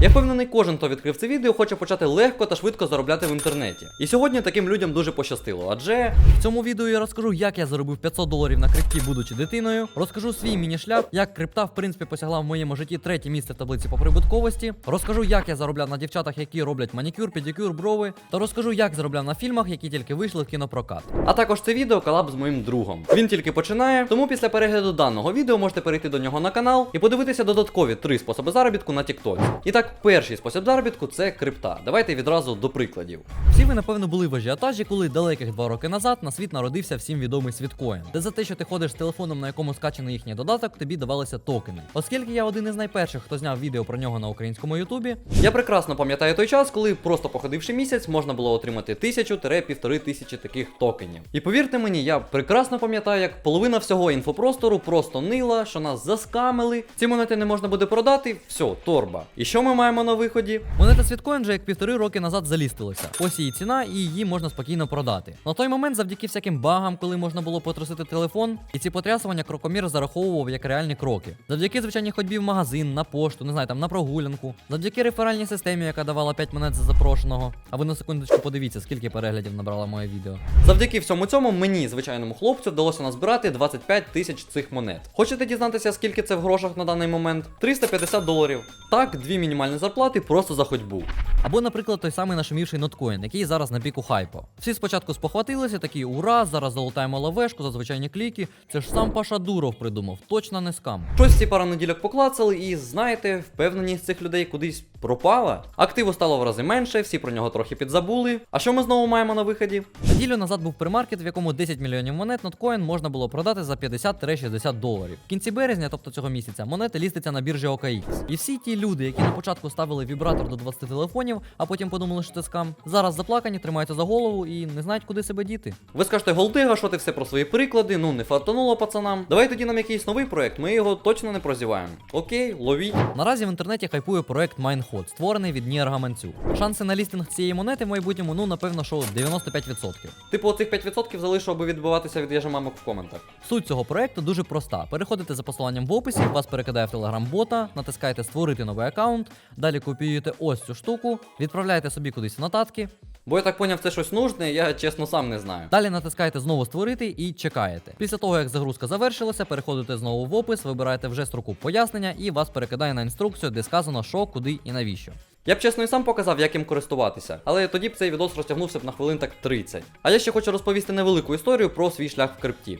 Я впевнений, кожен, хто відкрив це відео, хоче почати легко та швидко заробляти в інтернеті. І сьогодні таким людям дуже пощастило, адже в цьому відео я розкажу, як я заробив 500 доларів на крипті, будучи дитиною. Розкажу свій міні-шлях, як крипта, в принципі, посягла в моєму житті третє місце в таблиці по прибутковості. Розкажу, як я заробляв на дівчатах, які роблять манікюр, педикюр, брови. Та розкажу, як заробляв на фільмах, які тільки вийшли в кінопрокат. А також це відео колаб з моїм другом. Він тільки починає, тому після перегляду даного відео можете перейти до нього на канал і подивитися додаткові три способи заробітку на TikTok. І так, перший спосіб заробітку це крипта. Давайте відразу до прикладів. Всі ви, напевно, були в ажіотажі, коли далеких два роки назад на світ народився всім відомий світкоін, де за те, що ти ходиш з телефоном, на якому скачаний їхній додаток, тобі давалися токени. Оскільки я один із найперших, хто зняв відео про нього на українському ютубі, я прекрасно пам'ятаю той час, коли просто походивши місяць, можна було отримати тисячу-півтори тисячі таких токенів. І повірте мені, я прекрасно пам'ятаю, як половина всього інфопростору просто нила, що нас заскамили. Ці монети не можна буде продати. Все, торба. І що ми маємо на виході? Монета світкоін вже як півтори роки назад залістилася. Ось її ціна, і її можна спокійно продати. На той момент, завдяки всяким багам, коли можна було потрусити телефон, і ці потрясування крокомір зараховував як реальні кроки. Завдяки звичайній ходьбі в магазин, на пошту, не знаю, там на прогулянку, завдяки реферальній системі, яка давала 5 монет за запрошеного. А ви на секундочку подивіться, скільки переглядів набрало моє відео. Завдяки всьому цьому мені, звичайному хлопцю, вдалося назбирати 25 тисяч цих монет. Хочете дізнатися, скільки це в грошах на даний момент? 350 доларів. Так, дві мінімальні зарплати просто за ходьбу. Або, наприклад, той самий нашумівший ноткоін, який зараз на піку хайпу. Всі спочатку спохватилися, такі ура, зараз залутаємо лавешку за звичайні кліки. Це ж сам Паша Дуров придумав, точно не скам. Щось ці пара неділяк поклацали, і знаєте, впевненість цих людей кудись пропала. Активу стало в рази менше, всі про нього трохи підзабули. А що ми знову маємо на виході? Неділю назад був примаркет, в якому 10 мільйонів монет ноткоін можна було продати за 50-60 доларів. В кінці березня, тобто цього місяця, монети ліститься на біржі OKX. І всі ті люди, які на початку ставили вібратор до 20 телефонів, а потім подумали, що це скам, зараз заплакані, тримаються за голову і не знають, куди себе діти. Ви скажете, Голдига, що ти все про свої приклади? Ну не фартануло пацанам. Давай тоді нам якийсь новий проект, ми його точно не прозіваємо. Окей, ловіть. Наразі в інтернеті хайпує проект Майнход, створений від Ніар Гаманцю. Шанси на лістинг цієї монети в майбутньому, ну напевно, що 95%. Типу, оцих 5% залишу, аби відбиватися від яжемамок в коментах. Суть цього проекту дуже проста. Переходите за посиланням в описі, вас перекидає в телеграм-бота, натискаєте створити новий аккаунт, далі копіюєте ось цю штуку, відправляєте собі кудись в нотатки. Бо я так поняв, це щось нужне, я чесно сам не знаю. Далі натискаєте знову створити і чекаєте. Після того, як загрузка завершилася, переходите знову в опис, вибираєте вже строку пояснення і вас перекидає на інструкцію, де сказано, що, куди і навіщо. Я б чесно і сам показав, як їм користуватися, але тоді б цей відос розтягнувся б на хвилин так 30. А я ще хочу розповісти невелику історію про свій шлях в крипті.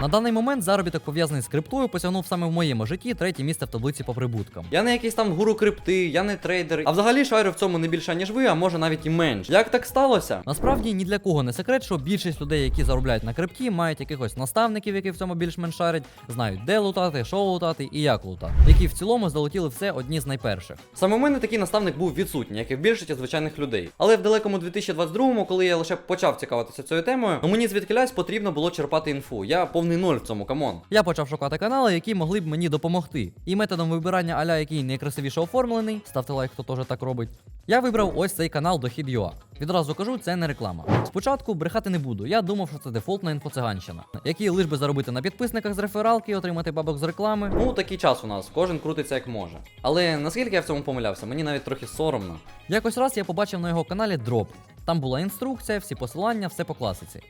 На даний момент заробіток пов'язаний з криптою посягнув саме в моєму житті третє місце в таблиці по прибуткам. Я не якийсь там гуру крипти, я не трейдер, а взагалі шарю в цьому не більше, ніж ви, а може навіть і менш. Як так сталося? Насправді ні для кого не секрет, що більшість людей, які заробляють на крипті, мають якихось наставників, які в цьому більш-менш шарять, знають, де лутати, що лутати і як лутати, які в цілому залетіли все одні з найперших. Саме в мене такий наставник був відсутній, як і в більшості звичайних людей. Але в далекому 2022-му, коли я лише почав цікавитися цією темою, ну мені звідкилясь потрібно було черпати інфу. Я повний ноль в цьому камон. Я почав шукати канали, які могли б мені допомогти. І методом вибирання аля, який найкрасивіше оформлений, ставте лайк, хто теж так робить. Я вибрав ось цей канал Дохід.ua. Відразу кажу, це не реклама. Спочатку брехати не буду. Я думав, що це дефолтна інфоциганщина, які лиш би заробити на підписниках з рефералки і отримати бабок з реклами. Ну, такий час у нас, кожен крутиться як може. Але наскільки я в цьому помилявся, мені навіть трохи соромно. Якось раз я побачив на його каналі дроп. Там була інструкція, всі посилання, все по класиці.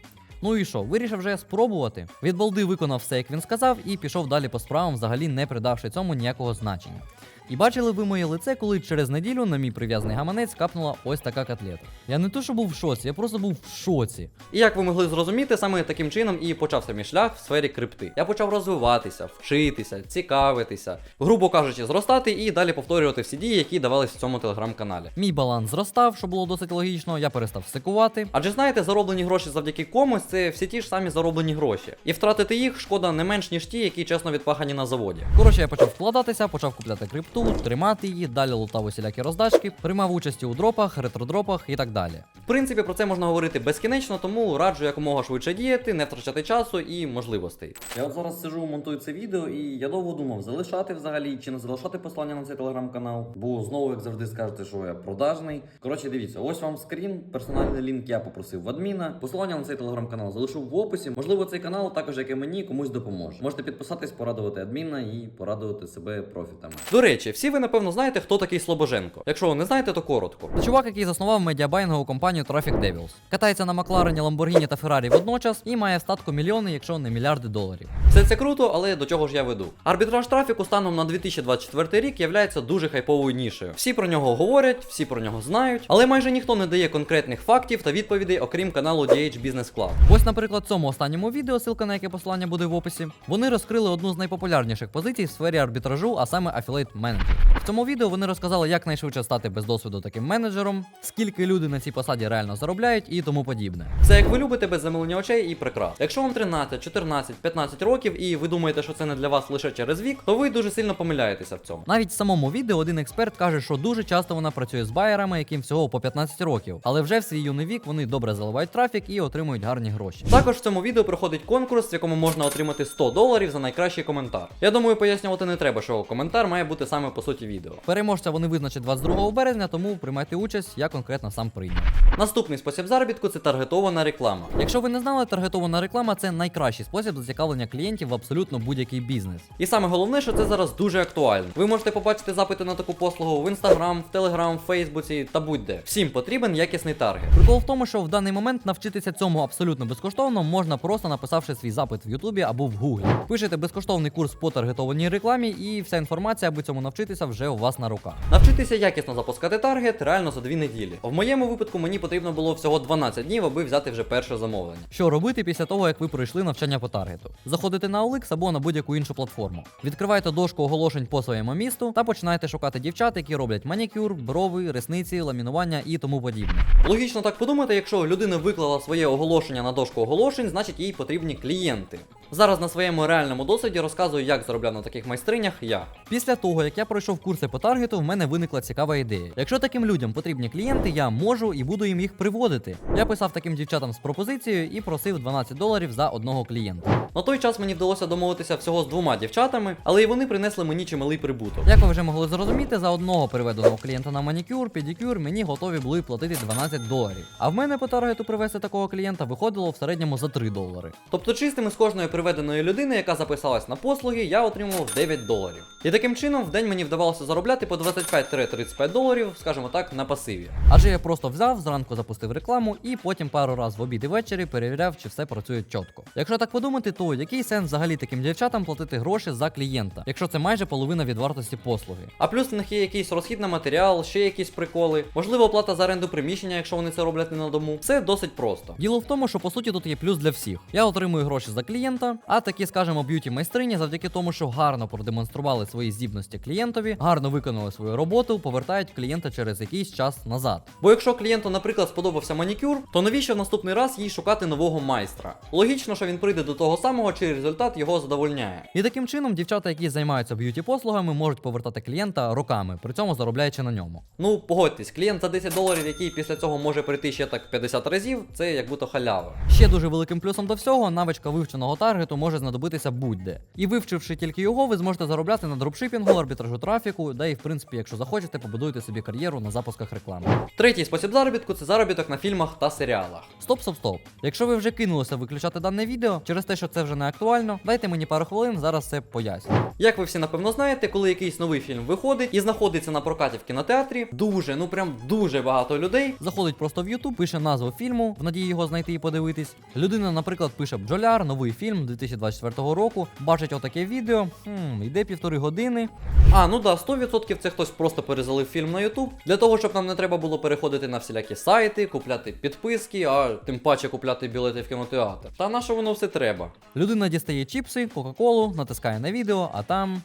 Ну і що, вирішив вже спробувати. Від балди виконав все, як він сказав, і пішов далі по справам, взагалі не придавши цьому ніякого значення. І бачили ви моє лице, коли через неділю на мій прив'язаний гаманець капнула ось така котлета. Я не то, що був в шоці, я просто був в шоці. І як ви могли зрозуміти, саме таким чином і почався мій шлях в сфері крипти. Я почав розвиватися, вчитися, цікавитися, грубо кажучи, зростати і далі повторювати всі дії, які давались в цьому телеграм-каналі. Мій баланс зростав, що було досить логічно, я перестав сикувати. Адже знаєте, зароблені гроші завдяки комусь це всі ті ж самі зароблені гроші. І втратити їх шкода не менш ніж ті, які чесно відпахані на заводі. Коротше, я почав вкладатися, почав купляти крипту. Карту, тримати її, далі лутав усілякі роздачки, приймав участі у дропах, ретродропах і так далі. В принципі, про це можна говорити безкінечно, тому раджу якомога швидше діяти, не втрачати часу і можливостей. Я от зараз сижу, монтую це відео, і я довго думав, залишати взагалі чи не залишати послання на цей телеграм-канал, бо знову, як завжди, скажете, що я продажний. Коротше, дивіться, ось вам скрін, персональний лінк я попросив в адміна. Посилання на цей телеграм-канал залишу в описі. Можливо, цей канал, також як і мені, комусь допоможе. Можете підписатись, порадувати адміна і порадувати себе профітами. До речі, всі ви напевно знаєте, хто такий Слобоженко. Якщо ви не знаєте, то коротко. Це чувак, який заснував медіабайнгову компанію Traffic Devils. Катається на Макларені, Ламборгіні та Феррарі водночас і має в статку мільйони, якщо не мільярди доларів. Все це круто, але до чого ж я веду? Арбітраж трафіку станом на 2024 рік являється дуже хайповою нішею. Всі про нього говорять, всі про нього знають, але майже ніхто не дає конкретних фактів та відповідей, окрім каналу DH Business Club. Ось, наприклад, в цьому останньому відео, ссылка на яке посилання буде в описі. Вони розкрили одну з найпопулярніших позицій в сфері арбітражу, а саме Affiliate Manager. В цьому відео вони розказали, як найшвидше стати без досвіду таким менеджером, скільки люди на цій посаді реально заробляють і тому подібне. Все як ви любите без замилення очей і прикрас. Якщо вам 13, 14, 15 років і ви думаєте, що це не для вас лише через вік, то ви дуже сильно помиляєтеся в цьому. Навіть в самому відео один експерт каже, що дуже часто вона працює з байерами, яким всього по 15 років, але вже в свій юний вік вони добре заливають трафік і отримують гарні гроші. Також в цьому відео проходить конкурс, в якому можна отримати 100 доларів за найкращий коментар. Я думаю, пояснювати не треба, що коментар має бути саме по суті відео. Переможця вони визначать 22 березня, тому приймайте участь, я конкретно сам прийняв. Наступний спосіб заробітку це таргетована реклама. Якщо ви не знали, таргетована реклама це найкращий спосіб зацікавлення клієнтів в абсолютно будь-який бізнес. І саме головне, що це зараз дуже актуально. Ви можете побачити запити на таку послугу в інстаграм, в телеграм, в Фейсбуці та будь-де. Всім потрібен якісний таргет. Прикол в тому, що в даний момент навчитися цьому абсолютно безкоштовно можна просто написавши свій запит в Ютубі або в Гуглі. Пишете безкоштовний курс по таргетованій рекламі, і вся інформація, аби цьому навчитися, вже у вас на руках. Навчитися якісно запускати таргет реально за дві неділі. В моєму випадку мені потрібно було всього 12 днів, аби взяти вже перше замовлення. Що робити після того, як ви пройшли навчання по таргету? Заходите на OLX або на будь-яку іншу платформу. Відкривайте дошку оголошень по своєму місту та починаєте шукати дівчат, які роблять манікюр, брови, ресниці, ламінування і тому подібне. Логічно так подумати, якщо людина виклала своє оголошення на дошку оголошень, значить їй потрібні клієнти. Зараз на своєму реальному досвіді розказую, як заробляв на таких майстринях я. Після того, як я пройшов курси по таргету, в мене виникла цікава ідея. Якщо таким людям потрібні клієнти, я можу і буду їм їх приводити. Я писав таким дівчатам з пропозицією і просив 12 доларів за одного клієнта. На той час мені вдалося домовитися всього з двома дівчатами, але і вони принесли мені чималий прибуток. Як ви вже могли зрозуміти, за одного переведеного клієнта на манікюр, педикюр мені готові були платити 12 доларів. А в мене по таргету привести такого клієнта виходило в середньому за 3 долари. Тобто чистими з кожної приведеної людини, яка записалась на послуги, я отримував 9 доларів. І таким чином в день мені вдавалося заробляти по 25-35 доларів, скажімо так, на пасиві. Адже я просто взяв, зранку запустив рекламу і потім пару раз в обід і ввечері перевіряв, чи все працює чітко. Якщо так подумати, то який сенс взагалі таким дівчатам платити гроші за клієнта, якщо це майже половина від вартості послуги? А плюс в них є якийсь розхід на матеріал, ще якісь приколи, можливо, оплата за оренду приміщення, якщо вони це роблять не на дому. Все досить просто. Діло в тому, що по суті тут є плюс для всіх. Я отримую гроші за клієнта, а такі, скажімо, б'юті майстрині завдяки тому, що гарно продемонстрували свої здібності клієнтові, гарно виконали свою роботу, повертають клієнта через якийсь час назад. Бо якщо клієнту, наприклад, сподобався манікюр, то навіщо в наступний раз їй шукати нового майстра? Логічно, що він прийде до того самого, чи результат його задовольняє. І таким чином дівчата, які займаються б'юті послугами, можуть повертати клієнта роками, при цьому заробляючи на ньому. Ну погодьтесь, клієнт за 10 доларів, який після цього може прийти ще так 50 разів, це як будто халява. Ще дуже великим плюсом до всього, навичка вивченого таргету може знадобитися будь-де. І вивчивши тільки його, ви зможете заробляти на дропшипінгу, арбітражу трафіку, да і в принципі, якщо захочете, побудуйте собі кар'єру на запусках реклами. Третій спосіб заробітку це заробіток на фільмах та серіалах. Стоп, стоп, стоп. Якщо ви вже кинулися виключати дане відео через те, що це вже не актуально, дайте мені пару хвилин, зараз все поясню. Як ви всі напевно знаєте, коли якийсь новий фільм виходить і знаходиться на прокаті в кінотеатрі, дуже, ну прям дуже багато людей заходить просто в YouTube, пише назву фільму, в надії його знайти і подивитись. Людина, наприклад, пише бджоляр, новий фільм 2024 року, бачить отаке відео, хм, йде півтори години. А, ну да, 100% це хтось просто перезалив фільм на YouTube, для того, щоб нам не треба було переходити на всілякі сайти, купляти підписки, а тим паче купляти білети в кінотеатр. Та на що воно все треба? Людина дістає чіпси, кока-колу, натискає на відео, а там.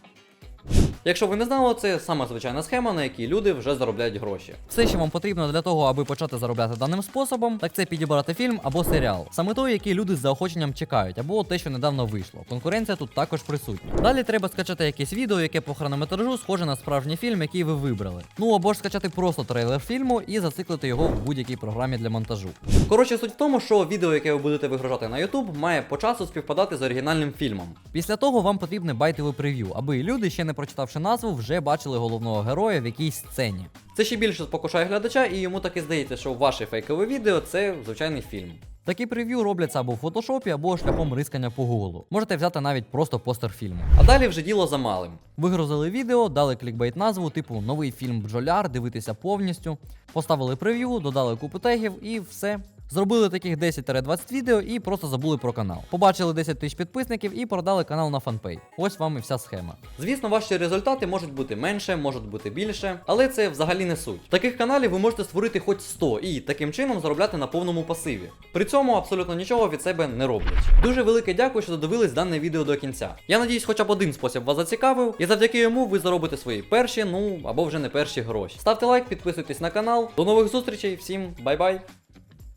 Якщо ви не знали, це саме звичайна схема, на якій люди вже заробляють гроші. Все, що вам потрібно для того, аби почати заробляти даним способом, так це підібрати фільм або серіал. Саме той, який люди з заохоченням чекають, або те, що недавно вийшло. Конкуренція тут також присутня. Далі треба скачати якесь відео, яке по хронометражу схоже на справжній фільм, який ви вибрали. Ну або ж скачати просто трейлер фільму і зациклити його в будь-якій програмі для монтажу. Коротше, суть в тому, що відео, яке ви будете вигружати на YouTube, має по часу співпадати з оригінальним фільмом. Після того вам потрібне байтове прев'ю, аби люди, ще не прочитавши назву, вже бачили головного героя в якійсь сцені. Це ще більше спокушає глядача, і йому таки здається, що ваше фейкове відео це звичайний фільм. Такі прев'ю робляться або в фотошопі, або шляхом рискання по гуглу. Можете взяти навіть просто постер фільму. А далі вже діло за малим. Вигрузили відео, дали клікбейт назву, типу новий фільм бджоляр, дивитися повністю. Поставили прев'ю, додали купу тегів і все. Зробили таких 10-20 відео і просто забули про канал. Побачили 10 тисяч підписників і продали канал на фанпей. Ось вам і вся схема. Звісно, ваші результати можуть бути менше, можуть бути більше, але це взагалі не суть. Таких каналів ви можете створити хоч 100 і таким чином заробляти на повному пасиві. При цьому абсолютно нічого від себе не роблячи. Дуже велике дякую, що додивились дане відео до кінця. Я надіюсь, хоча б один спосіб вас зацікавив, і завдяки йому ви заробите свої перші, ну або вже не перші гроші. Ставте лайк, підписуйтесь на канал. До нових зустрічей, всім бай-бай!